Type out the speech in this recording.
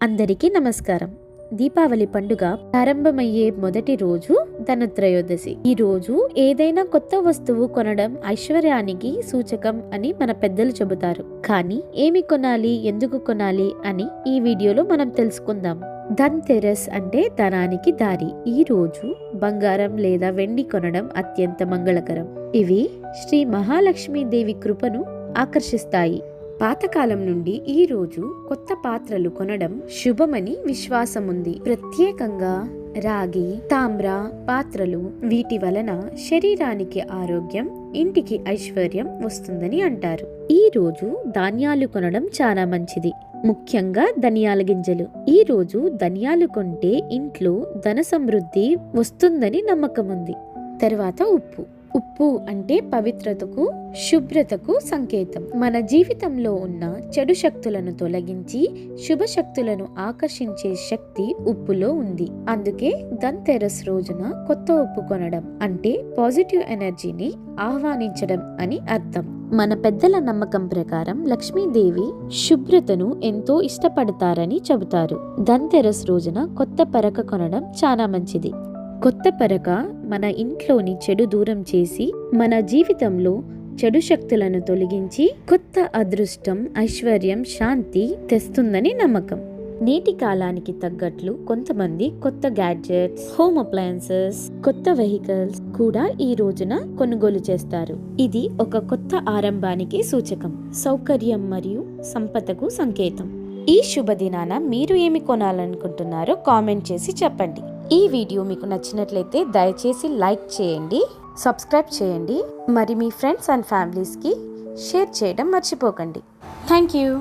అందరికీ నమస్కారం. దీపావళి పండుగ ప్రారంభమయ్యే మొదటి రోజు ధనత్రయోదశి. ఈ రోజు ఏదైనా కొత్త వస్తువు కొనడం ఐశ్వర్యానికి సూచకం అని మన పెద్దలు చెబుతారు. కానీ ఏమి కొనాలి ఎందుకు కొనాలి అని ఈ వీడియోలో మనం తెలుసుకుందాం. ధన్ తెరస్ అంటే ధనానికి దారి. ఈ రోజు బంగారం లేదా వెండి కొనడం అత్యంత మంగళకరం. ఇవి శ్రీ మహాలక్ష్మీదేవి కృపను ఆకర్షిస్తాయి. పాతకాలం నుండి ఈ రోజు కొత్త పాత్రలు కొనడం శుభమని విశ్వాసం ఉంది ప్రత్యేకంగా రాగి తామ్ర పాత్రలు వీటి వలన శరీరానికి ఆరోగ్యం ఇంటికి ఐశ్వర్యం వస్తుందని అంటారు. ఈ రోజు ధాన్యాలు కొనడం చాలా మంచిది. ముఖ్యంగా ధనియాల గింజలు. ఈ రోజు ధనియాలు కొంటే ఇంట్లో ధన సమృద్ధి వస్తుందని నమ్మకం ఉంది తర్వాత ఉప్పు. ఉప్పు అంటే పవిత్రతకు శుభ్రతకు సంకేతం. మన జీవితంలో ఉన్న చెడు శక్తులను తొలగించి శుభ శక్తులను ఆకర్షించే శక్తి ఉప్పులో ఉంది. అందుకే ధన్తెరస్ రోజున కొత్త ఉప్పు కొనడం అంటే పాజిటివ్ ఎనర్జీని ఆహ్వానించడం అని అర్థం. మన పెద్దల నమ్మకం ప్రకారం లక్ష్మీదేవి శుభ్రతను ఎంతో ఇష్టపడతారని చెబుతారు. ధన్తెరస్ రోజున కొత్త పరక కొనడం చాలా మంచిది. కొత్త పరక మన ఇంట్లోని చెడు దూరం చేసి మన జీవితంలో చెడు శక్తులను తొలగించి కొత్త అదృష్టం ఐశ్వర్యం శాంతి తెస్తుందని నమ్మకం. నేటి కాలానికి తగ్గట్లు కొంతమంది కొత్త గ్యాడ్జెట్స్ హోమ్ అప్లయన్సెస్ కొత్త వెహికల్స్ కూడా ఈ రోజున కొనుగోలు చేస్తారు. ఇది ఒక కొత్త ఆరంభానికి సూచకం. సౌకర్యం మరియు సంపదకు సంకేతం. ఈ శుభదినాన మీరు ఏమి కొనాలనుకుంటున్నారో కామెంట్ చేసి చెప్పండి. ఈ వీడియో మీకు నచ్చినట్లయితే దయచేసి లైక్ చేయండి సబ్స్క్రైబ్ చేయండి. మరి మీ ఫ్రెండ్స్ అండ్ ఫ్యామిలీస్కి షేర్ చేయడం మర్చిపోకండి. Thank you.